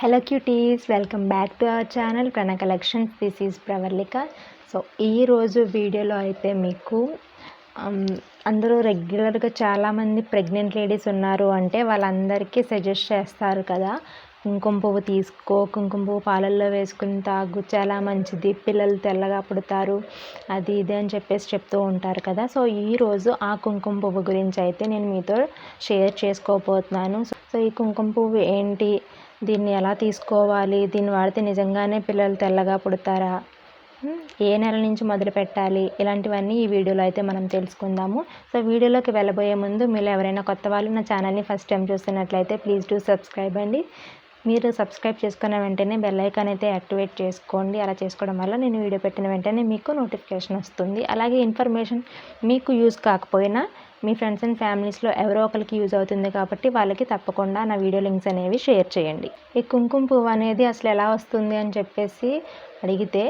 Hello cuties welcome back to our channel ప్రణా collections this is ప్రవర్లిక so ఈరోజు వీడియోలో అయితే మీకు um, అందరూ రెగ్యులర్గా చాలామంది ప్రెగ్నెంట్ లేడీస్ ఉన్నారు అంటే వాళ్ళందరికీ సజెస్ట్ చేస్తారు కదా. కుంకుమ పువ్వు తీసుకో కుంకుమ పువ్వు పాలల్లో వేసుకుని తాగు చాలా మంచిది పిల్లలు తెల్లగా పుడతారు అది ఇది అని చెప్పేసి చెప్తూ ఉంటారు కదా. సో ఈరోజు ఆ కుంకుమ పువ్వు గురించి అయితే నేను మీతో షేర్ చేసుకోబోతున్నాను. సో ఈ కుంకుమ పువ్వు ఏంటి దీన్ని ఎలా తీసుకోవాలి? దీన్ని వాడితే నిజంగానే పిల్లలు తెల్లగా పుడతారా? ఏ నెల నుంచి మొదలు పెట్టాలి? ఇలాంటివన్నీ ఈ వీడియోలో అయితే మనం తెలుసుకుందాము. సో వీడియోలోకి వెళ్ళబోయే ముందు మీరు ఎవరైనా కొత్త వాళ్ళు నా ఛానల్ని ఫస్ట్ టైం చూస్తున్నట్లయితే ప్లీజ్ డూ సబ్స్క్రైబ్ అండి. మీరు సబ్స్క్రైబ్ చేసుకున్న వెంటనే బెల్ ఐకాన్ అయితే యాక్టివేట్ చేసుకోండి. అలా చేసుకోవడం వల్ల నేను వీడియో పెట్టిన వెంటనే మీకు నోటిఫికేషన్ వస్తుంది. అలాగే ఇన్ఫర్మేషన్ మీకు యూజ్ కాకపోయినా మీ ఫ్రెండ్స్ అండ్ ఫ్యామిలీస్లో ఎవరో ఒకరికి యూజ్ అవుతుంది కాబట్టి వాళ్ళకి తప్పకుండా నా వీడియో లింక్స్ అనేవి షేర్ చేయండి. ఈ కుంకుమ పువ్వు అనేది అసలు ఎలా వస్తుంది అని చెప్పేసి అడిగితే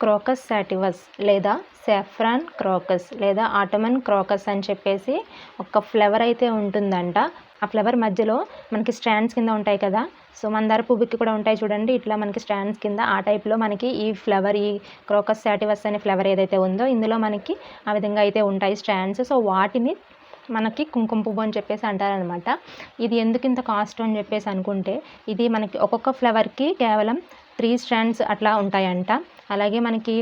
క్రోకస్ సాటివస్ లేదా సాఫ్రాన్ క్రోకస్ లేదా ఆటమన్ క్రోకస్ అని చెప్పేసి ఒక ఫ్లవర్ అయితే ఉంటుందంట. ఆ ఫ్లవర్ మధ్యలో మనకి స్టాండ్స్ కింద ఉంటాయి కదా. సో మందార పువ్వుకి కూడా ఉంటాయి చూడండి. ఇట్లా మనకి స్టాండ్స్ కింద ఆ టైప్లో మనకి ఈ ఫ్లవర్ ఈ క్రోకస్ శాటివస్ అనే ఫ్లవర్ ఏదైతే ఉందో ఇందులో మనకి ఆ విధంగా అయితే ఉంటాయి స్టాండ్స్ సో వాటిని మనకి కుంకుమ పువ్వు అని చెప్పేసి అంటారనమాట ఇది ఎందుకు ఇంత కాస్ట్ అని చెప్పేసి అనుకుంటే ఇది మనకి ఒక్కొక్క ఫ్లవర్కి కేవలం త్రీ స్టాండ్స్ అట్లా ఉంటాయంట. అలాగే మనకి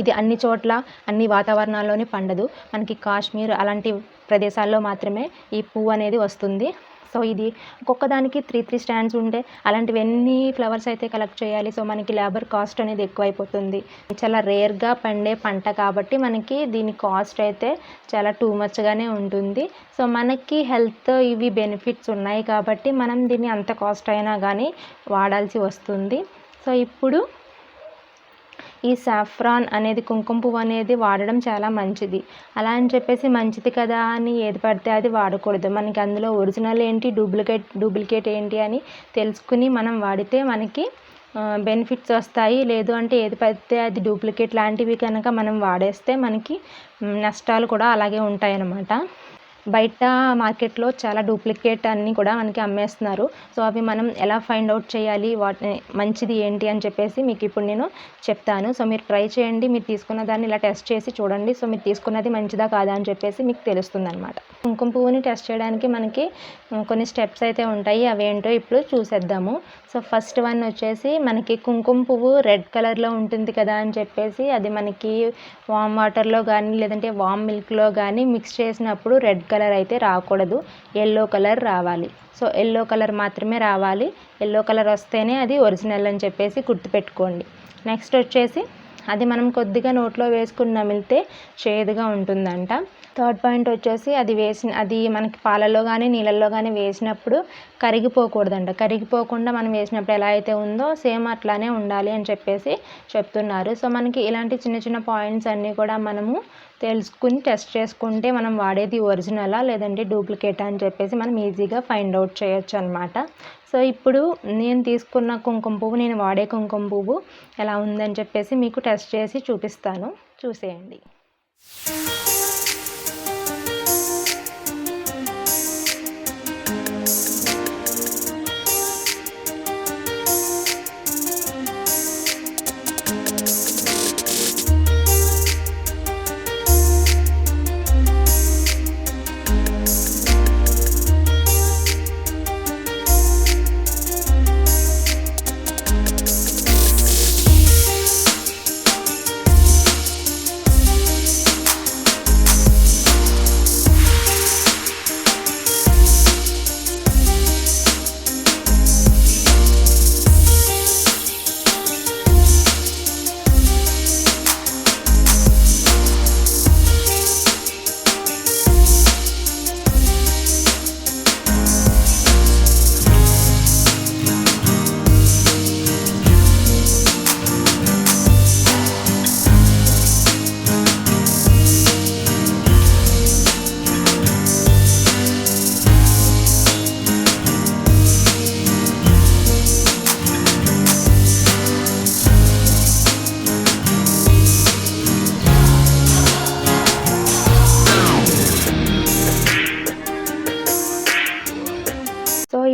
ఇది అన్ని చోట్ల అన్ని వాతావరణాల్లోనే పండదు. మనకి కాశ్మీర్ అలాంటి ప్రదేశాల్లో మాత్రమే ఈ పువ్వు అనేది వస్తుంది. సో ఇది ఒక్కొక్క దానికి త్రీ త్రీ స్టాండ్స్ ఉంటే అలాంటివి ఎన్ని ఫ్లవర్స్ అయితే కలెక్ట్ చేయాలి. సో మనకి లేబర్ కాస్ట్ అనేది ఎక్కువైపోతుంది. చాలా రేర్గా పండే పంట కాబట్టి మనకి దీని కాస్ట్ అయితే చాలా టూ మచ్గానే ఉంటుంది. సో మనకి హెల్త్ ఇవి బెనిఫిట్స్ ఉన్నాయి కాబట్టి మనం దీన్ని అంత కాస్ట్ అయినా కానీ వాడాల్సి వస్తుంది. సో ఇప్పుడు ఈ సాఫ్రాన్ అనేది కుంకుమ పువ్వు అనేది వాడడం చాలా మంచిది. అలా అని చెప్పేసి మంచిది కదా అని ఏది పడితే అది వాడకూడదు. మనకి అందులో ఒరిజినల్ ఏంటి డూప్లికేట్ డూప్లికేట్ ఏంటి అని తెలుసుకుని మనం వాడితే మనకి బెనిఫిట్స్ వస్తాయి. లేదు అంటే ఏది పడితే అది డూప్లికేట్ లాంటివి కనుక మనం వాడేస్తే మనకి నష్టాలు కూడా అలాగే ఉంటాయన్నమాట. బయట మార్కెట్లో చాలా డూప్లికేట్ అన్నీ కూడా మనకి అమ్మేస్తున్నారు. సో అవి మనం ఎలా ఫైండ్ అవుట్ చేయాలి? వాటి మంచిది ఏంటి అని చెప్పేసి మీకు ఇప్పుడు నేను చెప్తాను. సో మీరు ట్రై చేయండి. మీరు తీసుకున్న దాన్ని ఇలా టెస్ట్ చేసి చూడండి. సో మీరు తీసుకున్నది మంచిదా కాదా అని చెప్పేసి మీకు తెలుస్తుంది అనమాట కుంకుమ పువ్వుని టెస్ట్ చేయడానికి మనకి కొన్ని స్టెప్స్ అయితే ఉంటాయి. అవేంటో ఇప్పుడు చూసేద్దాము. సో ఫస్ట్ వన్ వచ్చేసి మనకి కుంకుమ పువ్వు రెడ్ కలర్లో ఉంటుంది కదా అని చెప్పేసి అది మనకి వామ్ వాటర్లో కానీ లేదంటే వామ్ మిల్క్లో కానీ మిక్స్ చేసినప్పుడు రెడ్ కలర్ అయితే రాకూడదు. ఎల్లో కలర్ రావాలి. సో ఎల్లో కలర్ మాత్రమే రావాలి. ఎల్లో కలర్ వస్తేనే అది ఒరిజినల్ అని చెప్పేసి గుర్తుపెట్టుకోండి. నెక్స్ట్ వచ్చేసి అది మనం కొద్దిగా నోట్లో వేసుకుని నమిలితే చేదుగా ఉంటుందంట. థర్డ్ పాయింట్ వచ్చేసి అది వేసిన అది మనకి పాలలో కానీ నీళ్ళల్లో కానీ వేసినప్పుడు కరిగిపోకూడదంట. కరిగిపోకుండా మనం వేసినప్పుడు ఎలా అయితే ఉందో సేమ్ అట్లానే ఉండాలి అని చెప్పేసి చెప్తున్నారు. సో మనకి ఇలాంటి చిన్న చిన్న పాయింట్స్ అన్నీ కూడా మనము తెలుసుకుని టెస్ట్ చేసుకుంటే మనం వాడేది ఒరిజినలా లేదంటే డూప్లికేటా అని చెప్పేసి మనం ఈజీగా ఫైండ్ అవుట్ చేయొచ్చు అనమాట సో ఇప్పుడు నేను తీసుకున్న కుంకుమ పువ్వు నేను వాడే కుంకుమ పువ్వు ఎలా ఉందని చెప్పేసి మీకు టెస్ట్ చేసి చూపిస్తాను. చూసేయండి.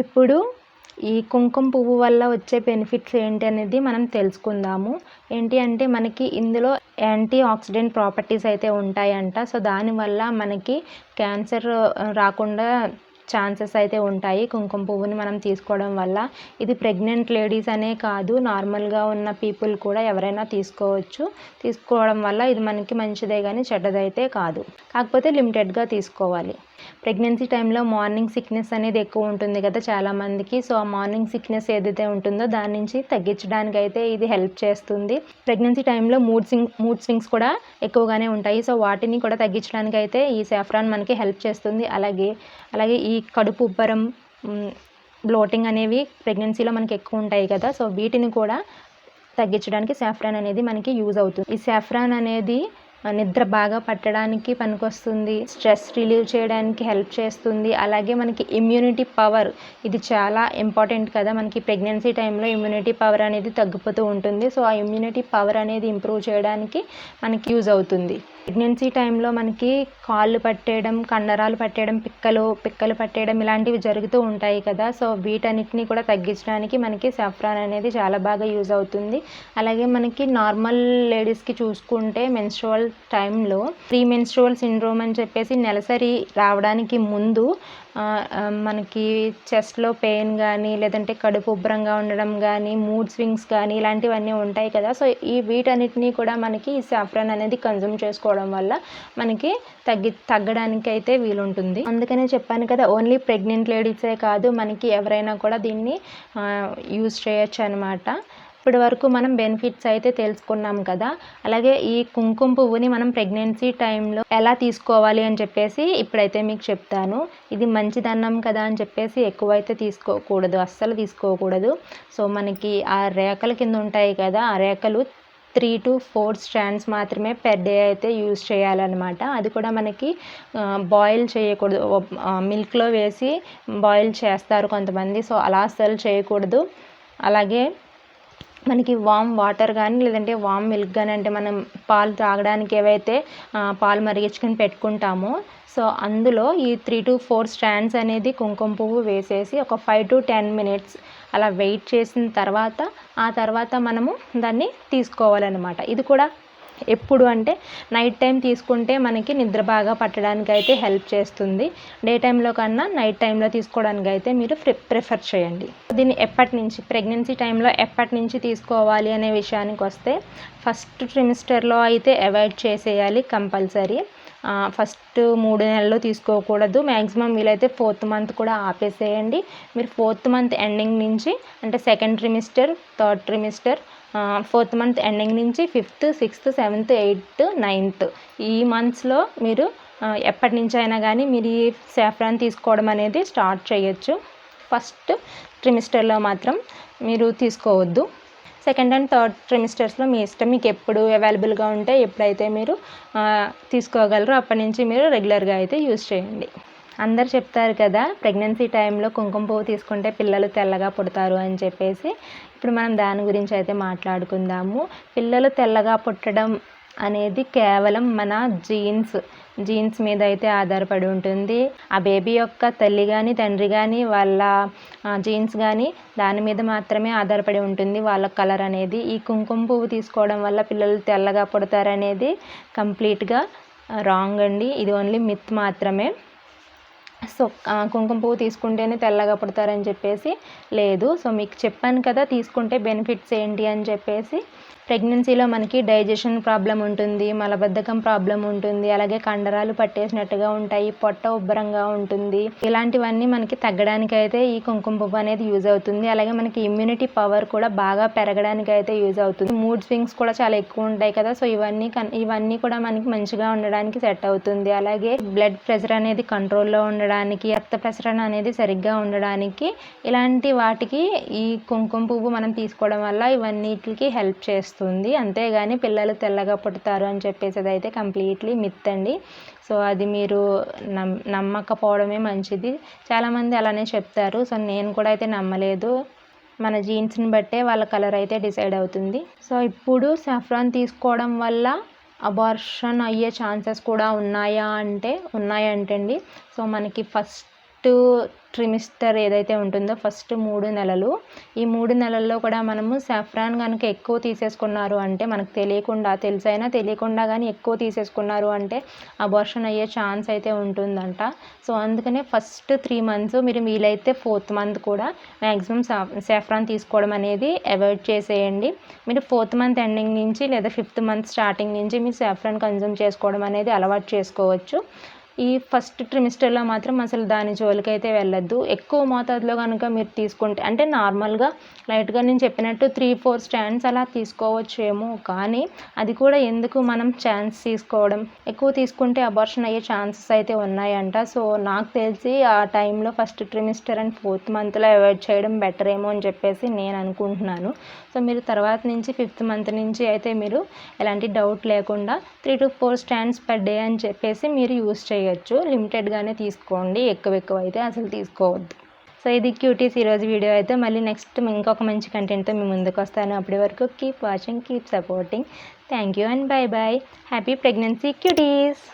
ఇప్పుడు ఈ కుంకుమ పువ్వు వల్ల వచ్చే బెనిఫిట్స్ ఏంటి అనేది మనం తెలుసుకుందాము. ఏంటి అంటే మనకి ఇందులో యాంటీ ఆక్సిడెంట్ ప్రాపర్టీస్ అయితే ఉంటాయంట. సో దానివల్ల మనకి క్యాన్సర్ రాకుండా ఛాన్సెస్ అయితే ఉంటాయి కుంకుమ పువ్వుని మనం తీసుకోవడం వల్ల. ఇది ప్రెగ్నెంట్ లేడీస్ అనే కాదు నార్మల్గా ఉన్న పీపుల్ కూడా ఎవరైనా తీసుకోవచ్చు. తీసుకోవడం వల్ల ఇది మనకి మంచిదే కానీ చెడ్డదైతే కాదు. కాకపోతే లిమిటెడ్గా తీసుకోవాలి. ప్రెగ్నెన్సీ టైంలో మార్నింగ్ సిక్నెస్ అనేది ఎక్కువ ఉంటుంది కదా చాలామందికి సో ఆ మార్నింగ్ సిక్నెస్ ఏదైతే ఉంటుందో దాని నుంచి తగ్గించడానికి అయితే ఇది హెల్ప్ చేస్తుంది. ప్రెగ్నెన్సీ టైంలో మూడ్ సింగ్ మూడ్ స్వింగ్స్ కూడా ఎక్కువగానే ఉంటాయి. సో వాటిని కూడా తగ్గించడానికి అయితే ఈ సాఫ్రాన్ మనకి హెల్ప్ చేస్తుంది. అలాగే అలాగే ఈ కడుపు ఉబ్బరం బ్లోటింగ్ అనేవి ప్రెగ్నెన్సీలో మనకి ఎక్కువ ఉంటాయి కదా. సో వీటిని కూడా తగ్గించడానికి సాఫ్రాన్ అనేది మనకి యూజ్ అవుతుంది. ఈ సాఫ్రాన్ అనేది నిద్ర బాగా పట్టడానికి పనికొస్తుంది స్ట్రెస్ రిలీవ్ చేయడానికి హెల్ప్ చేస్తుంది. అలాగే మనకి ఇమ్యూనిటీ పవర్ ఇది చాలా ఇంపార్టెంట్ కదా. మనకి ప్రెగ్నెన్సీ టైంలో ఇమ్యూనిటీ పవర్ అనేది తగ్గిపోతూ ఉంటుంది. సో ఆ ఇమ్యూనిటీ పవర్ అనేది ఇంప్రూవ్ చేయడానికి మనకి యూజ్ అవుతుంది. ప్రెగ్నెన్సీ టైంలో మనకి కాళ్ళు పట్టేయడం కండరాలు పట్టేయడం పిక్కలు పిక్కలు పట్టేయడం ఇలాంటివి జరుగుతూ ఉంటాయి కదా. సో వీటన్నిటిని కూడా తగ్గించడానికి మనకి సాఫ్రాన్ అనేది చాలా బాగా యూజ్ అవుతుంది. అలాగే మనకి నార్మల్ లేడీస్కి చూసుకుంటే మెన్స్ట్రువల్ టైంలో ప్రీ మెన్స్ట్రువల్ సిండ్రోమ్ అని చెప్పేసి నెలసరి రావడానికి ముందు మనకి చెస్ట్లో పెయిన్ కానీ లేదంటే కడుపు ఉబ్బరంగా ఉండడం కానీ మూడ్ స్వింగ్స్ కానీ ఇలాంటివన్నీ ఉంటాయి కదా. సో ఈ వీటన్నిటిని కూడా మనకి ఈ సాఫ్రాన్ అనేది కన్జ్యూమ్ చేసుకోవడం వల్ల మనకి తగ్గి తగ్గడానికి అయితే వీలుంటుంది. అందుకనే చెప్పాను కదా ఓన్లీ ప్రెగ్నెంట్ లేడీసే కాదు మనకి ఎవరైనా కూడా దీన్ని యూజ్ చేయొచ్చు అనమాట ఇప్పటి వరకు మనం బెనిఫిట్స్ అయితే తెలుసుకున్నాం కదా. అలాగే ఈ కుంకుమ పువ్వుని మనం ప్రెగ్నెన్సీ టైంలో ఎలా తీసుకోవాలి అని చెప్పేసి ఇప్పుడైతే మీకు చెప్తాను. ఇది మంచిదన్నం కదా అని చెప్పేసి ఎక్కువైతే తీసుకోకూడదు అస్సలు తీసుకోకూడదు. సో మనకి ఆ రేఖల కింద ఉంటాయి కదా ఆ రేఖలు త్రీ టు ఫోర్ స్ట్రాండ్స్ మాత్రమే పెర్ డే అయితే యూజ్ చేయాలన్నమాట. అది కూడా మనకి బాయిల్ చేయకూడదు. మిల్క్లో వేసి బాయిల్ చేస్తారు కొంతమంది. సో అలా అస్సలు చేయకూడదు. అలాగే మనకి వామ్ వాటర్ కానీ లేదంటే వామ్ మిల్క్ కానీ అంటే మనం పాలు తాగడానికి ఏవైతే పాలు మరిగించుకొని పెట్టుకుంటామో సో అందులో ఈ త్రీ టు ఫోర్ స్టాండ్స్ అనేది కుంకుమ పువ్వు వేసేసి ఒక ఫైవ్ టు టెన్ మినిట్స్ అలా వెయిట్ చేసిన తర్వాత ఆ తర్వాత మనము దాన్ని తీసుకోవాలన్నమాట. ఇది కూడా ఎప్పుడు అంటే నైట్ టైం తీసుకుంటే మనకి నిద్ర బాగా పట్టడానికి అయితే హెల్ప్ చేస్తుంది డే టైంలో కన్నా నైట్ టైంలో తీసుకోవడానికి అయితే మీరు ప్రిఫర్ చేయండి. దీన్ని ఎప్పటి నుంచి ప్రెగ్నెన్సీ టైంలో ఎప్పటి నుంచి తీసుకోవాలి అనే విషయానికి వస్తే ఫస్ట్ ట్రిమిస్టర్లో అయితే అవాయిడ్ చేసేయాలి కంపల్సరీ ఫస్ట్ మూడు నెలలు తీసుకోకూడదు. మ్యాక్సిమం వీలైతే ఫోర్త్ మంత్ కూడా ఆపేసేయండి. మీరు ఫోర్త్ మంత్ ఎండింగ్ నుంచి అంటే second trimester third trimester fourth month ending నుంచి fifth sixth seventh eighth ninth ఈ మంత్స్లో మీరు ఎప్పటి నుంచి అయినా కానీ మీరు ఈ సాఫ్రాన్ తీసుకోవడం అనేది స్టార్ట్ చేయొచ్చు. ఫస్ట్ ట్రిమిస్టర్లో మాత్రం మీరు తీసుకోవద్దు. సెకండ్ అండ్ థర్డ్ ట్రిమిస్టర్స్లో మీ ఇష్టం మీకు ఎప్పుడు అవైలబుల్గా ఉంటే ఎప్పుడైతే మీరు తీసుకోగలరో అప్పటి నుంచి మీరు రెగ్యులర్గా అయితే యూజ్ చేయండి. అందరు చెప్తారు కదా ప్రెగ్నెన్సీ టైంలో కుంకుమ పువ్వు తీసుకుంటే పిల్లలు తెల్లగా పుడతారు అని చెప్పేసి. ఇప్పుడు మనం దాని గురించి అయితే మాట్లాడుకుందాము. పిల్లలు తెల్లగా పుట్టడం అనేది కేవలం మన జీన్స్ జీన్స్ మీద అయితే ఆధారపడి ఉంటుంది. ఆ బేబీ యొక్క తల్లి కానీ తండ్రి కానీ వాళ్ళ జీన్స్ కానీ దాని మీద మాత్రమే ఆధారపడి ఉంటుంది. వాళ్ళ కలర్ అనేది ఈ కుంకుమ పువ్వు తీసుకోవడం వల్ల పిల్లలు తెల్లగా పుడతారనేది కంప్లీట్గా రాంగ్ అండి. ఇది ఓన్లీ మిత్ మాత్రమే. సో కుంకుమ పువ్వు తీసుకుంటేనే తెల్లగా పుడతారని చెప్పేసి లేదు. సో మీకు చెప్పాను కదా తీసుకుంటే బెనిఫిట్స్ ఏంటి అని చెప్పేసి. ప్రెగ్నెన్సీలో మనకి డైజెషన్ ప్రాబ్లం ఉంటుంది మలబద్ధకం ప్రాబ్లం ఉంటుంది అలాగే కండరాలు పట్టేసినట్టుగా ఉంటాయి పొట్ట ఉబ్బరంగా ఉంటుంది. ఇలాంటివన్నీ మనకి తగ్గడానికి అయితే ఈ కుంకుమ పువ్వు అనేది యూజ్ అవుతుంది. అలాగే మనకి ఇమ్యూనిటీ పవర్ కూడా బాగా పెరగడానికి అయితే యూజ్ అవుతుంది. మూడ్ స్వింగ్స్ కూడా చాలా ఎక్కువ ఉంటాయి కదా సో ఇవన్నీ ఇవన్నీ కూడా మనకి మంచిగా ఉండడానికి సెట్ అవుతుంది. అలాగే బ్లడ్ ప్రెషర్ అనేది కంట్రోల్లో ఉండడానికి రక్త ప్రసరణ అనేది సరిగ్గా ఉండడానికి ఇలాంటి వాటికి ఈ కుంకుమ పువ్వు మనం తీసుకోవడం వల్ల ఇవన్నిటికి హెల్ప్ చేస్తుంది. అంతేగాని పిల్లలు తెల్లగా పుడతారు అని చెప్పేసి అయితే కంప్లీట్లీ మిత్ అండి. సో అది మీరు నమ్ నమ్మకపోవడమే మంచిది. చాలామంది అలానే చెప్తారు. సో నేను కూడా అయితే నమ్మలేదు. మన జీన్స్ని బట్టే వాళ్ళ కలర్ అయితే డిసైడ్ అవుతుంది. సో ఇప్పుడు సఫ్రాన్ తీసుకోవడం వల్ల అబార్షన్ అయ్యే ఛాన్సెస్ కూడా ఉన్నాయా అంటే ఉన్నాయంటండి. సో మనకి ఫస్ట్ ఫస్ట్ ట్రిమిస్టర్ ఏదైతే ఉంటుందో ఫస్ట్ మూడు నెలలు. ఈ మూడు నెలల్లో కూడా మనము సాఫ్రాన్ కనుక ఎక్కువ తీసేసుకున్నారు అంటే మనకు తెలియకుండా తెలిసైనా తెలియకుండా కానీ ఎక్కువ తీసేసుకున్నారు అంటే అబార్షన్ అయ్యే ఛాన్స్ అయితే ఉంటుందంట. సో అందుకనే ఫస్ట్ త్రీ మంత్స్ మీరు వీలైతే ఫోర్త్ మంత్ కూడా మ్యాక్సిమం సా సాఫ్రాన్ తీసుకోవడం అనేది అవాయిడ్ చేసేయండి. మీరు ఫోర్త్ మంత్ ఎండింగ్ నుంచి లేదా ఫిఫ్త్ మంత్ స్టార్టింగ్ నుంచి మీరు సాఫ్రాన్ కన్జ్యూమ్ చేసుకోవడం అనేది అలవాటు చేసుకోవచ్చు. ఈ ఫస్ట్ ట్రిమిస్టర్లో మాత్రం అసలు దాని జోలికైతే వెళ్ళొద్దు. ఎక్కువ మోతాదులో కనుక మీరు తీసుకుంటే అంటే నార్మల్గా లైట్గా నేను చెప్పినట్టు త్రీ ఫోర్ స్టాండ్స్ అలా తీసుకోవచ్చు ఏమో కానీ అది కూడా ఎందుకు మనం ఛాన్స్ తీసుకోవడం? ఎక్కువ తీసుకుంటే అబార్షన్ అయ్యే ఛాన్సెస్ అయితే ఉన్నాయంట. సో నాకు తెలిసి ఆ టైంలో ఫస్ట్ ట్రిమిస్టర్ అండ్ ఫోర్త్ మంత్లో అవాయిడ్ చేయడం బెటర్ ఏమో అని చెప్పేసి నేను అనుకుంటున్నాను. సో మీరు తర్వాత నుంచి ఫిఫ్త్ మంత్ నుంచి అయితే మీరు ఎలాంటి డౌట్ లేకుండా three to four stands per day అని చెప్పేసి మీరు యూస్ చేయొచ్చు. లిమిటెడ్గానే తీసుకోండి. ఎక్కువ ఎక్కువ అయితే అసలు తీసుకోవద్దు. సో ఇది క్యూటీస్ ఈరోజు వీడియో అయితే మళ్ళీ నెక్స్ట్ ఇంకొక మంచి కంటెంట్తో మీ ముందుకు వస్తాను. అప్పటి వరకు keep watching keep supporting thank you and bye bye happy pregnancy cuties